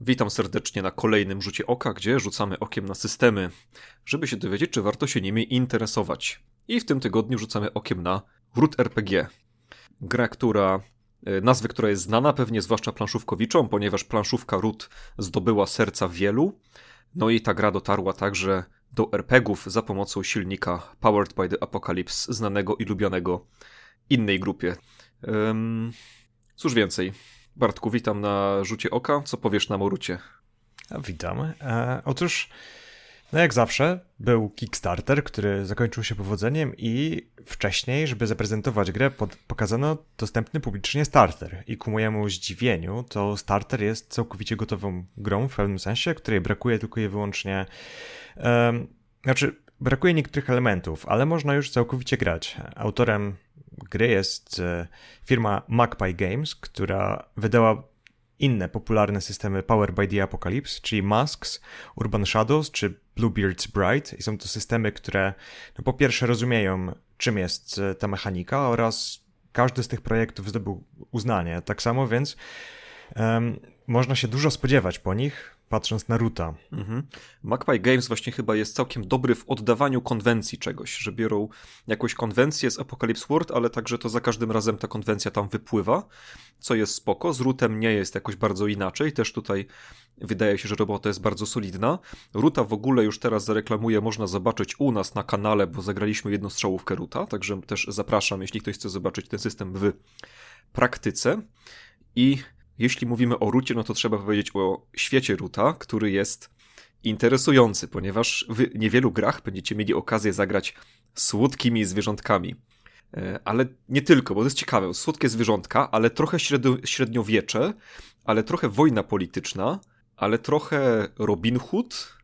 Witam serdecznie na kolejnym rzucie oka, gdzie rzucamy okiem na systemy, żeby się dowiedzieć, czy warto się nimi interesować. I w tym tygodniu rzucamy okiem na Root RPG. Gra, która, e, nazwy, która jest znana pewnie zwłaszcza planszówkowiczom, ponieważ planszówka Root zdobyła serca wielu. No i ta gra dotarła także do RPGów za pomocą silnika Powered by the Apocalypse, znanego i lubianego innej grupie. Um, cóż więcej, Bartku, witam na rzucie oka. Co powiesz na Morucie? Witam. E, otóż, no jak zawsze, był Kickstarter, który zakończył się powodzeniem i wcześniej, żeby zaprezentować grę, pod, pokazano dostępny publicznie starter. I ku mojemu zdziwieniu, to starter jest całkowicie gotową grą w pewnym sensie, której brakuje tylko i wyłącznie. Um, znaczy, brakuje niektórych elementów, ale można już całkowicie grać. Autorem gry jest e, firma Magpie Games, która wydała inne popularne systemy Power by the Apocalypse, czyli Masks, Urban Shadows czy Bluebeard's Bride. I są to systemy, które no, po pierwsze rozumieją, czym jest e, ta mechanika oraz każdy z tych projektów zdobył uznanie. Tak samo więc um, można się dużo spodziewać po nich patrząc na Ruta. Mhm. Games właśnie chyba jest całkiem dobry w oddawaniu konwencji czegoś, że biorą jakąś konwencję z Apocalypse World, ale także to za każdym razem ta konwencja tam wypływa, co jest spoko. Z Rutem nie jest jakoś bardzo inaczej, też tutaj wydaje się, że robota jest bardzo solidna. Ruta w ogóle już teraz zareklamuję, można zobaczyć u nas na kanale, bo zagraliśmy jednostrzałówkę Ruta, także też zapraszam, jeśli ktoś chce zobaczyć ten system w praktyce. I jeśli mówimy o rucie, no to trzeba powiedzieć o świecie ruta, który jest interesujący, ponieważ w niewielu grach będziecie mieli okazję zagrać słodkimi zwierzątkami. E, ale nie tylko, bo to jest ciekawe. Słodkie zwierzątka, ale trochę średnio, średniowiecze, ale trochę wojna polityczna, ale trochę Robin Hood.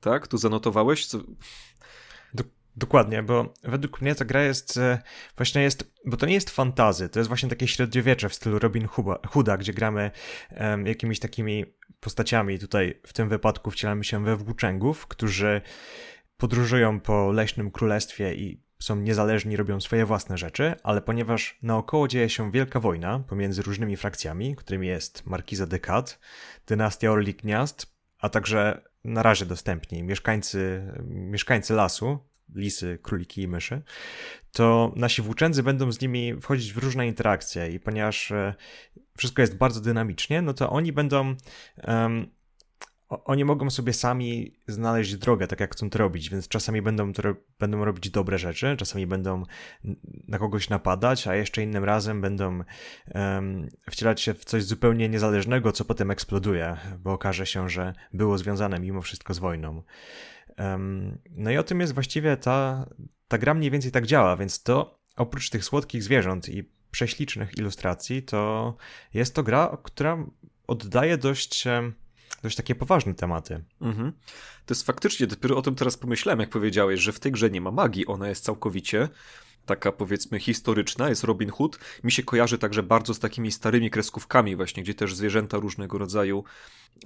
Tak, tu zanotowałeś. Co... Dokładnie, bo według mnie ta gra jest e, właśnie jest, bo to nie jest fantazy, to jest właśnie takie średniowiecze w stylu Robin Hooda, gdzie gramy um, jakimiś takimi postaciami. Tutaj w tym wypadku wcielamy się we włóczęgów, którzy podróżują po leśnym królestwie i są niezależni, robią swoje własne rzeczy, ale ponieważ naokoło dzieje się wielka wojna pomiędzy różnymi frakcjami, którymi jest Markiza de Cat, dynastia Orlik Gniazd, a także na razie dostępni mieszkańcy, mieszkańcy lasu, lisy, króliki i myszy, to nasi włóczędzy będą z nimi wchodzić w różne interakcje i ponieważ e, wszystko jest bardzo dynamicznie, no to oni będą um, oni mogą sobie sami znaleźć drogę, tak jak chcą to robić, więc czasami będą, to, będą robić dobre rzeczy, czasami będą na kogoś napadać, a jeszcze innym razem będą um, wcielać się w coś zupełnie niezależnego, co potem eksploduje, bo okaże się, że było związane mimo wszystko z wojną. No i o tym jest właściwie ta, ta gra mniej więcej tak działa, więc to oprócz tych słodkich zwierząt i prześlicznych ilustracji, to jest to gra, która oddaje dość, dość takie poważne tematy. Mhm. To jest faktycznie, dopiero o tym teraz pomyślałem, jak powiedziałeś, że w tej grze nie ma magii, ona jest całkowicie taka powiedzmy historyczna, jest Robin Hood. Mi się kojarzy także bardzo z takimi starymi kreskówkami właśnie, gdzie też zwierzęta różnego rodzaju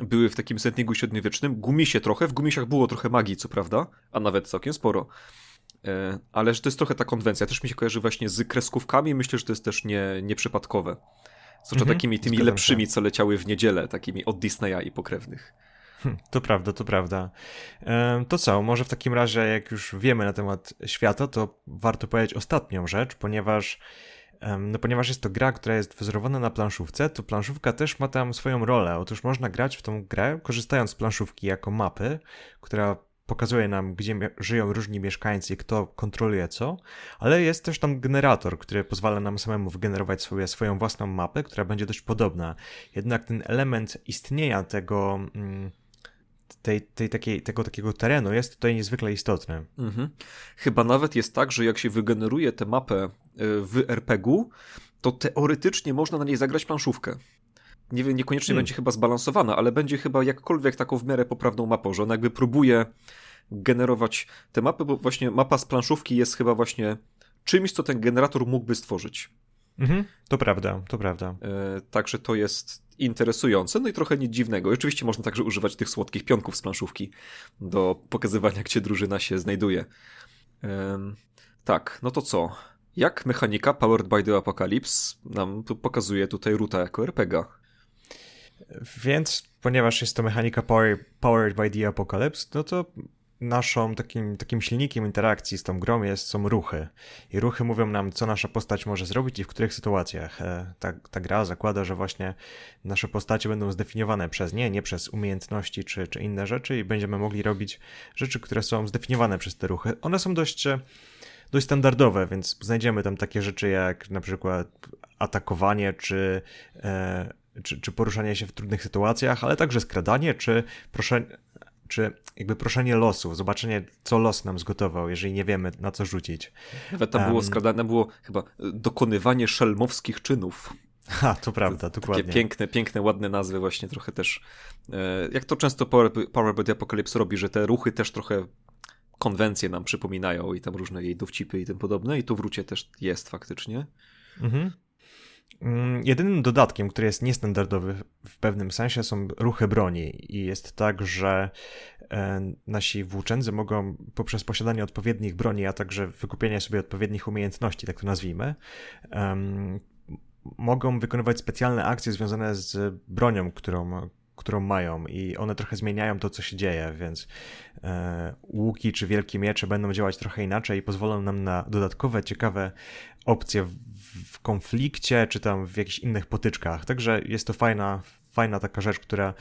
były w takim settingu średniowiecznym. Gumi się trochę, w gumisiach było trochę magii, co prawda, a nawet całkiem sporo. E, ale że to jest trochę ta konwencja. Też mi się kojarzy właśnie z kreskówkami, myślę, że to jest też nie, nieprzypadkowe. Zwłaszcza mhm, takimi tymi lepszymi, co leciały w niedzielę, takimi od Disneya i pokrewnych. Hm, to prawda, to prawda. To co, może w takim razie, jak już wiemy na temat świata, to warto powiedzieć ostatnią rzecz, ponieważ no ponieważ jest to gra, która jest wzorowana na planszówce, to planszówka też ma tam swoją rolę. Otóż można grać w tą grę, korzystając z planszówki jako mapy, która pokazuje nam, gdzie żyją różni mieszkańcy i kto kontroluje co, ale jest też tam generator, który pozwala nam samemu wygenerować sobie swoją własną mapę, która będzie dość podobna. Jednak ten element istnienia tego. Mm, tej, tej takiej, tego takiego terenu jest tutaj niezwykle istotny. Mhm. Chyba nawet jest tak, że jak się wygeneruje tę mapę e, w RPG-u, to teoretycznie można na niej zagrać planszówkę. Nie wiem, niekoniecznie hmm. będzie chyba zbalansowana, ale będzie chyba jakkolwiek taką w miarę poprawną mapą, że ona jakby próbuje generować te mapy, bo właśnie mapa z planszówki jest chyba właśnie czymś, co ten generator mógłby stworzyć. Mhm, to prawda, to prawda. E, także to jest interesujące, no i trochę nic dziwnego. I oczywiście można także używać tych słodkich pionków z planszówki do pokazywania, gdzie drużyna się znajduje. tak, no to co? Jak mechanika Powered by the Apocalypse nam pokazuje tutaj Ruta jako RPGa? Więc, ponieważ jest to mechanika power, Powered by the Apocalypse, no to naszą takim, takim silnikiem interakcji z tą grą jest, są ruchy. I ruchy mówią nam, co nasza postać może zrobić i w których sytuacjach. E, ta, ta gra zakłada, że właśnie nasze postacie będą zdefiniowane przez nie, nie przez umiejętności czy, czy inne rzeczy i będziemy mogli robić rzeczy, które są zdefiniowane przez te ruchy. One są dość e, dość standardowe, więc znajdziemy tam takie rzeczy jak na przykład atakowanie czy, e, czy, czy, poruszanie się w trudnych sytuacjach, ale także skradanie czy proszenie, czy jakby proszenie losu, zobaczenie, co los nam zgotował, jeżeli nie wiemy, na co rzucić. Nawet tam um, było skradane, było chyba dokonywanie szelmowskich czynów. Ha, to prawda, to, dokładnie. Takie piękne, piękne, ładne nazwy właśnie trochę też, e, jak to często Power, Power Apocalypse robi, że te ruchy też trochę konwencje nam przypominają i tam różne jej dowcipy i tym podobne i tu wrócie też jest faktycznie. Mhm. Mm, jedynym dodatkiem, który jest niestandardowy w pewnym sensie, są ruchy broni. I jest tak, że e, nasi włóczędzy mogą poprzez posiadanie odpowiednich broni, a także wykupienie sobie odpowiednich umiejętności, tak to nazwijmy, mogą wykonywać specjalne akcje związane z bronią, którą, którą mają i one trochę zmieniają to, co się dzieje, więc e, łuki czy wielkie miecze będą działać trochę inaczej i pozwolą nam na dodatkowe, ciekawe opcje w, konflikcie czy tam w jakichś innych potyczkach. Także jest to fajna, fajna taka rzecz, która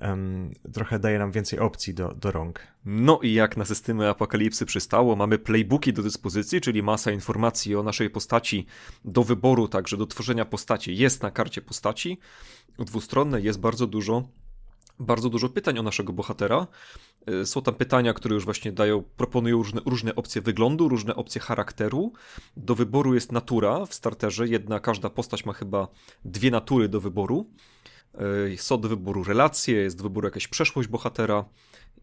um, trochę daje nam więcej opcji do, do rąk. No i jak na systemy apokalipsy przystało, mamy playbooki do dyspozycji, czyli masa informacji o naszej postaci do wyboru, także do tworzenia postaci jest na karcie postaci. Dwustronne jest bardzo dużo bardzo dużo pytań o naszego bohatera. E, są tam pytania, które już właśnie dają, proponują różne, różne opcje wyglądu, różne opcje charakteru. Do wyboru jest natura w starterze. Jedna, każda postać ma chyba dwie natury do wyboru. E, są do wyboru relacje, jest do wyboru jakaś przeszłość bohatera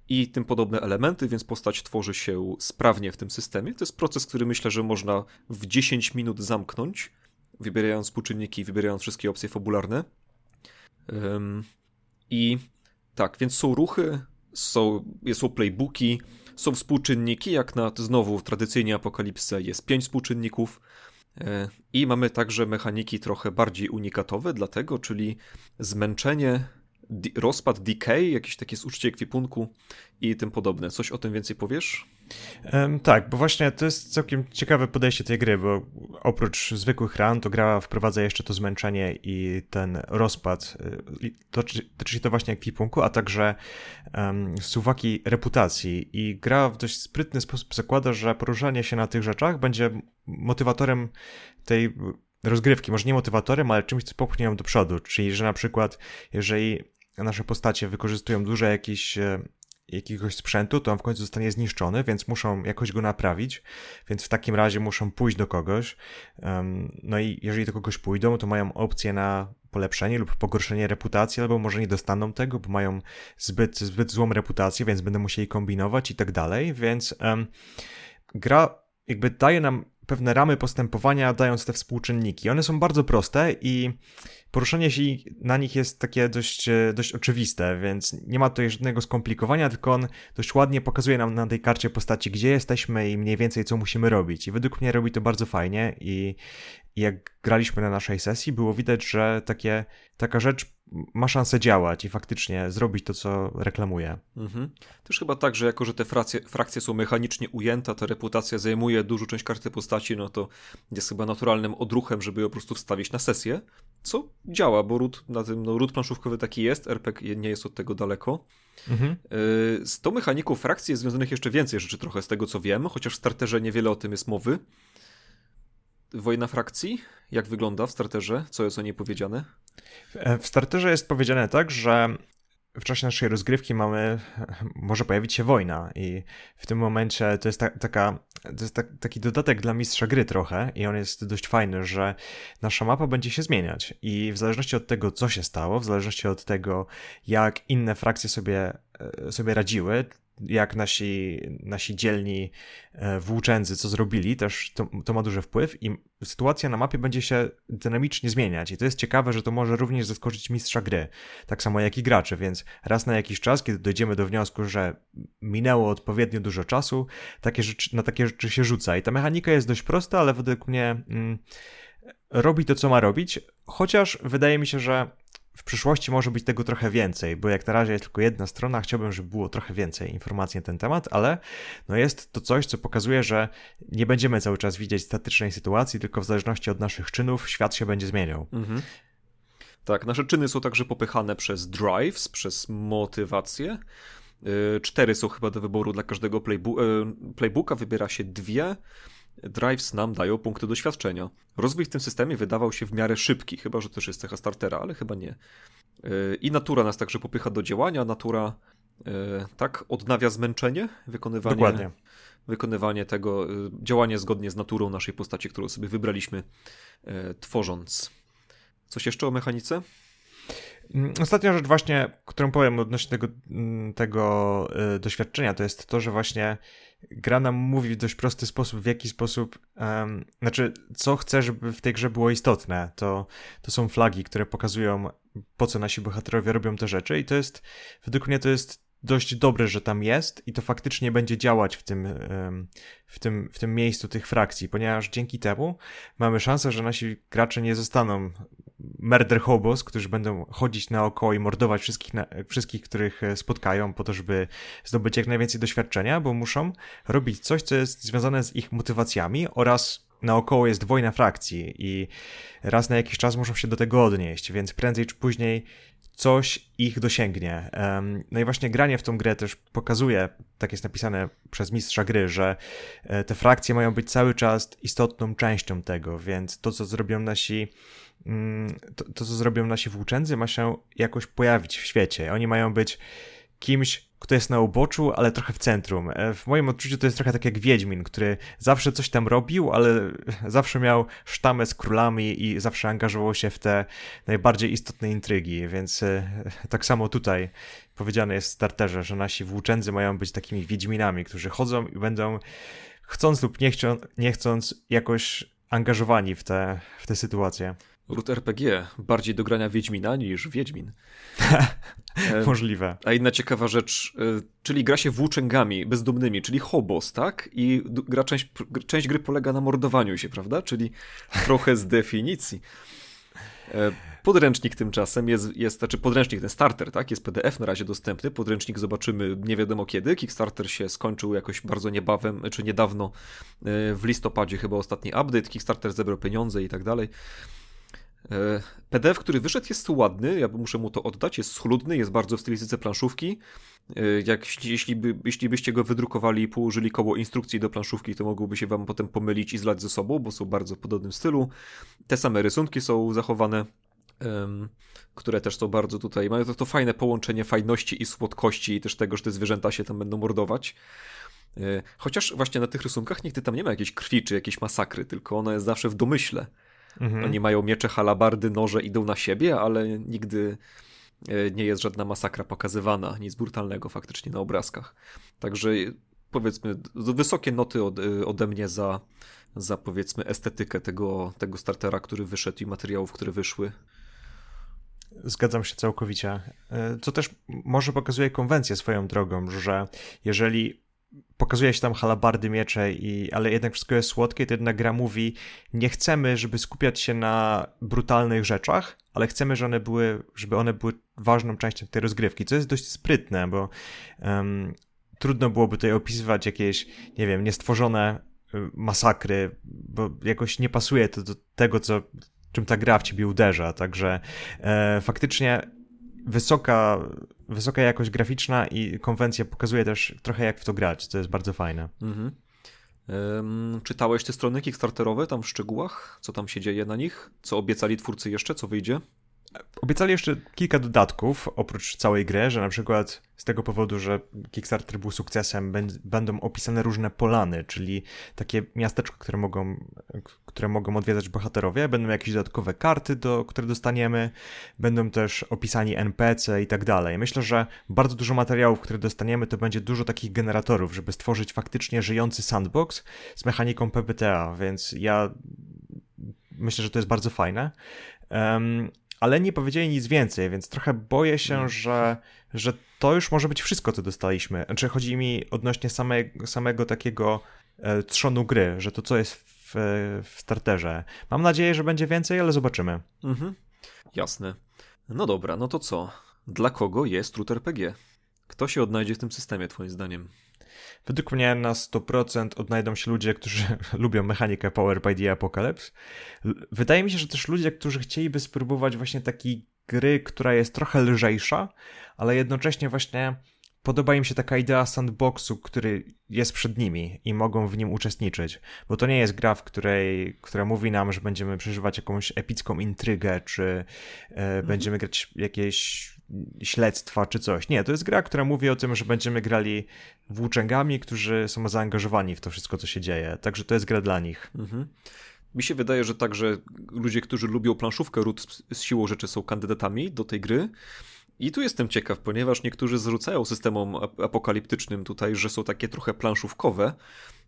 i tym podobne elementy, więc postać tworzy się sprawnie w tym systemie. To jest proces, który myślę, że można w 10 minut zamknąć, wybierając współczynniki, wybierając wszystkie opcje fabularne. I tak, więc są ruchy, są, są playbooki, są współczynniki, jak na znowu tradycyjnie Apokalipsce jest pięć współczynników. E, I mamy także mechaniki trochę bardziej unikatowe, dlatego, czyli zmęczenie, rozpad, decay, jakieś takie zużycie ekwipunku i tym podobne. Coś o tym więcej powiesz? Tak, bo właśnie to jest całkiem ciekawe podejście tej gry, bo oprócz zwykłych ran, to gra wprowadza jeszcze to zmęczenie i ten rozpad, dotyczy to właśnie ekwipunku, a także um, suwaki reputacji. I gra w dość sprytny sposób zakłada, że poruszanie się na tych rzeczach będzie motywatorem tej rozgrywki. Może nie motywatorem, ale czymś, co popchnie ją do przodu. Czyli, że na przykład, jeżeli nasze postacie wykorzystują dużo jakichś e, jakiegoś sprzętu, to on w końcu zostanie zniszczony, więc muszą jakoś go naprawić, więc w takim razie muszą pójść do kogoś. No i jeżeli do kogoś pójdą, to mają opcję na polepszenie lub pogorszenie reputacji, albo może nie dostaną tego, bo mają zbyt, zbyt złą reputację, więc będą musieli kombinować i tak dalej, więc um, gra jakby daje nam pewne ramy postępowania, dając te współczynniki. One są bardzo proste i poruszanie się na nich jest takie dość, e, dość oczywiste, więc nie ma tutaj żadnego skomplikowania, tylko on dość ładnie pokazuje nam na tej karcie postaci, gdzie jesteśmy i mniej więcej co musimy robić. I według mnie robi to bardzo fajnie i, jak graliśmy na naszej sesji, było widać, że takie, taka rzecz ma szansę działać i faktycznie zrobić to, co reklamuje. Mhm. Też chyba tak, że jako, że te frakcje, frakcje są mechanicznie ujęte, ta reputacja zajmuje dużą część karty postaci, no to jest chyba naturalnym odruchem, żeby ją po prostu wstawić na sesję, co działa, bo ród, na tym, no, ród planszówkowy taki jest, RPG nie jest od tego daleko. Mhm. Y, z tą mechaniką frakcji jest związanych jeszcze więcej rzeczy trochę z tego, co wiem, chociaż w starterze niewiele o tym jest mowy. Wojna frakcji? Jak wygląda w starterze? Co jest o niej powiedziane? E, w starterze jest powiedziane tak, że w czasie naszej rozgrywki mamy, może pojawić się wojna i w tym momencie to jest ta, taka, to jest ta, taki dodatek dla mistrza gry trochę i on jest dość fajny, że nasza mapa będzie się zmieniać. I w zależności od tego, co się stało, w zależności od tego, jak inne frakcje sobie, e, sobie radziły, jak nasi, nasi dzielni e, włóczędzy co zrobili, też to, to, ma duży wpływ i sytuacja na mapie będzie się dynamicznie zmieniać. I to jest ciekawe, że to może również zaskoczyć mistrza gry, tak samo jak i graczy, więc raz na jakiś czas, kiedy dojdziemy do wniosku, że minęło odpowiednio dużo czasu, takie rzeczy, na takie rzeczy się rzuca. I ta mechanika jest dość prosta, ale według mnie mm, robi to, co ma robić, chociaż wydaje mi się, że w przyszłości może być tego trochę więcej, bo jak na razie jest tylko jedna strona, chciałbym, żeby było trochę więcej informacji na ten temat, ale no jest to coś, co pokazuje, że nie będziemy cały czas widzieć statycznej sytuacji, tylko w zależności od naszych czynów świat się będzie zmieniał. Mhm. Tak, nasze czyny są także popychane przez drives, przez motywację. Y, cztery są chyba do wyboru dla każdego y, playbooka, wybiera się dwie. Drives nam dają punkty doświadczenia. Rozwój w tym systemie wydawał się w miarę szybki, chyba że też jest cecha startera, ale chyba nie. Y, I natura nas także popycha do działania. Natura tak odnawia zmęczenie, wykonywanie, Dokładnie. wykonywanie tego, działanie zgodnie z naturą naszej postaci, którą sobie wybraliśmy, tworząc. Coś jeszcze o mechanice? Mm, ostatnia rzecz właśnie, którą powiem odnośnie tego, mm, tego y, doświadczenia, to jest to, że właśnie gra nam mówi w dość prosty sposób, w jaki sposób, um, znaczy co chce, żeby w tej grze było istotne. To, to są flagi, które pokazują, po co nasi bohaterowie robią te rzeczy i to jest, według mnie to jest dość dobre, że tam jest i to faktycznie będzie działać w tym, w tym, w tym miejscu tych frakcji, ponieważ dzięki temu mamy szansę, że nasi gracze nie zostaną murder hobos, którzy będą chodzić naokoło i mordować wszystkich, na, wszystkich, których e, spotkają po to, żeby zdobyć jak najwięcej doświadczenia, bo muszą robić coś, co jest związane z ich motywacjami oraz naokoło jest wojna frakcji i raz na jakiś czas muszą się do tego odnieść, więc prędzej czy później coś ich dosięgnie. No i właśnie granie w tą grę też pokazuje, tak jest napisane przez mistrza gry, że e, te frakcje mają być cały czas istotną częścią tego, więc to, co zrobią nasi mm, to, to, co zrobią nasi włóczędzy, ma się jakoś pojawić w świecie. Oni mają być kimś, kto jest na uboczu, ale trochę w centrum. E, w moim odczuciu to jest trochę tak jak Wiedźmin, który zawsze coś tam robił, ale zawsze miał sztamę z królami i zawsze angażował się w te najbardziej istotne intrygi, więc e, tak samo tutaj powiedziane jest w starterze, że nasi włóczędzy mają być takimi Wiedźminami, którzy chodzą i będą chcąc lub nie, chcą, nie chcąc jakoś angażowani w te, w te sytuacje. Ród RPG bardziej do grania Wiedźmina niż Wiedźmin. Możliwe. A inna ciekawa rzecz, e, czyli gra się włóczęgami bezdomnymi, czyli hobos, tak? I gra część, część gry polega na mordowaniu się, prawda? Czyli trochę z definicji. E, podręcznik tymczasem jest, jest, znaczy podręcznik, ten starter, tak? Jest PDF na razie dostępny. Podręcznik zobaczymy nie wiadomo kiedy. Kickstarter się skończył jakoś bardzo niebawem, czy niedawno, e, w listopadzie chyba ostatni update. Kickstarter zebrał pieniądze i tak dalej. E, PDF, który wyszedł, jest ładny, ja muszę mu to oddać, jest schludny, jest bardzo w stylistyce planszówki. E, jak, jeśli, by, jeśli byście go wydrukowali i położyli koło instrukcji do planszówki, to mogłoby się wam potem pomylić i zlać ze sobą, bo są bardzo w podobnym stylu. Te same rysunki są zachowane, które też są bardzo tutaj, mają to, to fajne połączenie fajności i słodkości i też tego, że te zwierzęta się tam będą mordować. E, chociaż właśnie na tych rysunkach nigdy tam nie ma jakiejś krwi czy jakiejś masakry, tylko ona jest zawsze w domyśle. Mhm. Oni mają miecze, halabardy, noże, idą na siebie, ale nigdy e, nie jest żadna masakra pokazywana, nic brutalnego faktycznie na obrazkach. Także powiedzmy, wysokie noty od, e, ode mnie za, za powiedzmy estetykę tego, tego startera, który wyszedł i materiałów, które wyszły. Zgadzam się całkowicie. E, co też może pokazuje konwencję swoją drogą, że jeżeli pokazuje się tam halabardy, miecze, i, ale jednak wszystko jest słodkie, to jednak gra mówi, nie chcemy, żeby skupiać się na brutalnych rzeczach, ale chcemy, żeby one były, żeby one były ważną częścią tej rozgrywki, co jest dość sprytne, bo um, trudno byłoby tutaj opisywać jakieś, nie wiem, niestworzone y, masakry, bo jakoś nie pasuje to do tego, co, czym ta gra w ciebie uderza, także e, faktycznie wysoka, wysoka jakość graficzna i konwencja pokazuje też trochę jak w to grać, co jest bardzo fajne. Mhm. Czytałeś te strony Kickstarterowe tam w szczegółach? Co tam się dzieje na nich? Co obiecali twórcy jeszcze? Co wyjdzie? Obiecali jeszcze kilka dodatków oprócz całej gry, że na przykład z tego powodu, że Kickstarter był sukcesem, będą opisane różne polany, czyli takie miasteczko, które mogą, które mogą odwiedzać bohaterowie, będą jakieś dodatkowe karty, do, które dostaniemy, będą też opisani NPC i tak dalej. Myślę, że bardzo dużo materiałów, które dostaniemy, to będzie dużo takich generatorów, żeby stworzyć faktycznie żyjący sandbox z mechaniką PBTA, więc ja myślę, że to jest bardzo fajne. Ale nie powiedzieli nic więcej, więc trochę boję się, mm. że, że to już może być wszystko, co dostaliśmy. Znaczy, chodzi mi odnośnie same, samego takiego e, trzonu gry, że to, co jest w, w starterze. Mam nadzieję, że będzie więcej, ale zobaczymy. Mhm. Jasne. No dobra, no to co? Dla kogo jest Root RPG? Kto się odnajdzie w tym systemie, twoim zdaniem? Według mnie na 100% odnajdą się ludzie, którzy lubią mechanikę Power by the Apocalypse. Wydaje mi się, że też ludzie, którzy chcieliby spróbować właśnie takiej gry, która jest trochę lżejsza, ale jednocześnie właśnie podoba im się taka idea sandboxu, który jest przed nimi i mogą w nim uczestniczyć. Bo to nie jest gra, w której, która mówi nam, że będziemy przeżywać jakąś epicką intrygę, czy e, będziemy grać jakieś śledztwa, czy coś. Nie, to jest gra, która mówi o tym, że będziemy grali włóczęgami, którzy są zaangażowani w to wszystko, co się dzieje. Także to jest gra dla nich. Mhm. Mi się wydaje, że także ludzie, którzy lubią planszówkę Root z- siłą rzeczy są kandydatami do tej gry. I tu jestem ciekaw, ponieważ niektórzy zrzucają systemom ap- apokaliptycznym tutaj, że są takie trochę planszówkowe.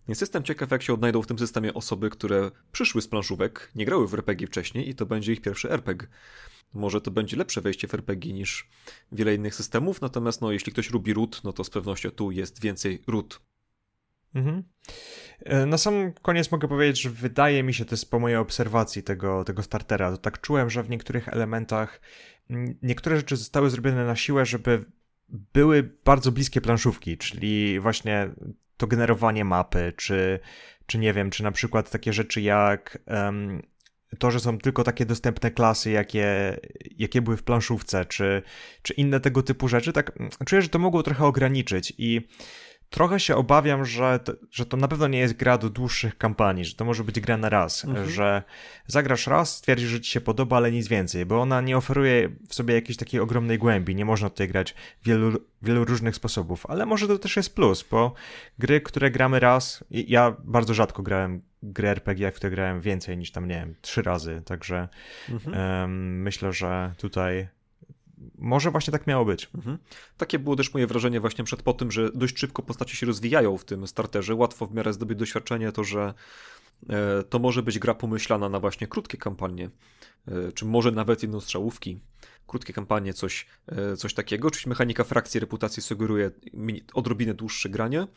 Więc jestem ciekaw, jak się odnajdą w tym systemie osoby, które przyszły z planszówek, nie grały w RPG wcześniej i to będzie ich pierwszy RPG. Może to będzie lepsze wejście w RPG niż wiele innych systemów, natomiast no, jeśli ktoś lubi root, no to z pewnością tu jest więcej root. Mhm. E, Na sam koniec mogę powiedzieć, że wydaje mi się, to jest po mojej obserwacji tego, tego startera, to tak czułem, że w niektórych elementach niektóre rzeczy zostały zrobione na siłę, żeby były bardzo bliskie planszówki, czyli właśnie to generowanie mapy, czy, czy nie wiem, czy na przykład takie rzeczy jak em, to, że są tylko takie dostępne klasy, jakie, jakie były w planszówce, czy, czy inne tego typu rzeczy, tak mm, czuję, że to mogło trochę ograniczyć i trochę się obawiam, że to, że to na pewno nie jest gra do dłuższych kampanii, że to może być gra na raz, Mhm. że zagrasz raz, stwierdzisz, że ci się podoba, ale nic więcej, bo ona nie oferuje w sobie jakiejś takiej ogromnej głębi, nie można tutaj grać wielu, wielu różnych sposobów, ale może to też jest plus, bo gry, które gramy raz, ja bardzo rzadko grałem gry RPG, w które grałem więcej niż tam, nie wiem, trzy razy, także Mhm. em, myślę, że tutaj może właśnie tak miało być. Mhm. Takie było też moje wrażenie właśnie przed po tym, że dość szybko postacie się rozwijają w tym starterze. Łatwo w miarę zdobyć doświadczenie, to że e, to może być gra pomyślana na właśnie krótkie kampanie, e, czy może nawet jednostrzałówki. Krótkie kampanie, coś, e, coś takiego. Oczywiście mechanika frakcji reputacji sugeruje odrobinę dłuższe granie.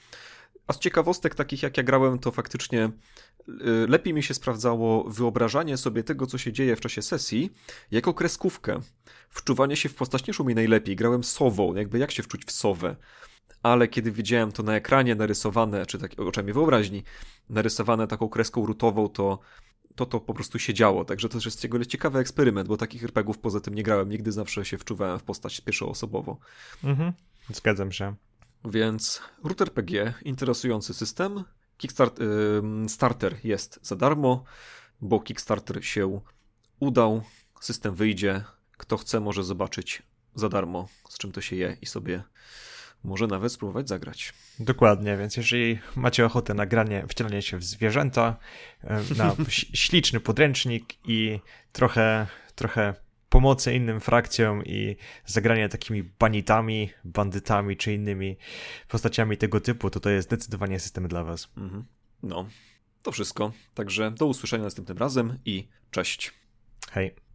A z ciekawostek takich jak ja grałem, to faktycznie e, lepiej mi się sprawdzało wyobrażanie sobie tego, co się dzieje w czasie sesji, jako kreskówkę wczuwanie się w postać nie szło mi najlepiej. Grałem sową, jakby jak się wczuć w sowę. Ale kiedy widziałem to na ekranie narysowane, czy tak oczami wyobraźni, narysowane taką kreską rutową, to to, to po prostu się działo. Także to jest ciekawy eksperyment, bo takich RPGów poza tym nie grałem. Nigdy zawsze się wczuwałem w postać pierwszoosobowo. Mhm. Zgadzam się. Więc Root RPG, interesujący system. Kickstart, ym, starter jest za darmo, bo Kickstarter się udał. System wyjdzie. Kto chce, może zobaczyć za darmo, z czym to się je i sobie może nawet spróbować zagrać. Dokładnie, więc jeżeli macie ochotę na granie, wcielenie się w zwierzęta, e, na śliczny podręcznik i trochę, trochę pomocy innym frakcjom i zagranie takimi banitami, bandytami czy innymi postaciami tego typu, to to jest zdecydowanie system dla was. Mhm. No, to wszystko. Także do usłyszenia następnym razem i cześć. Hej.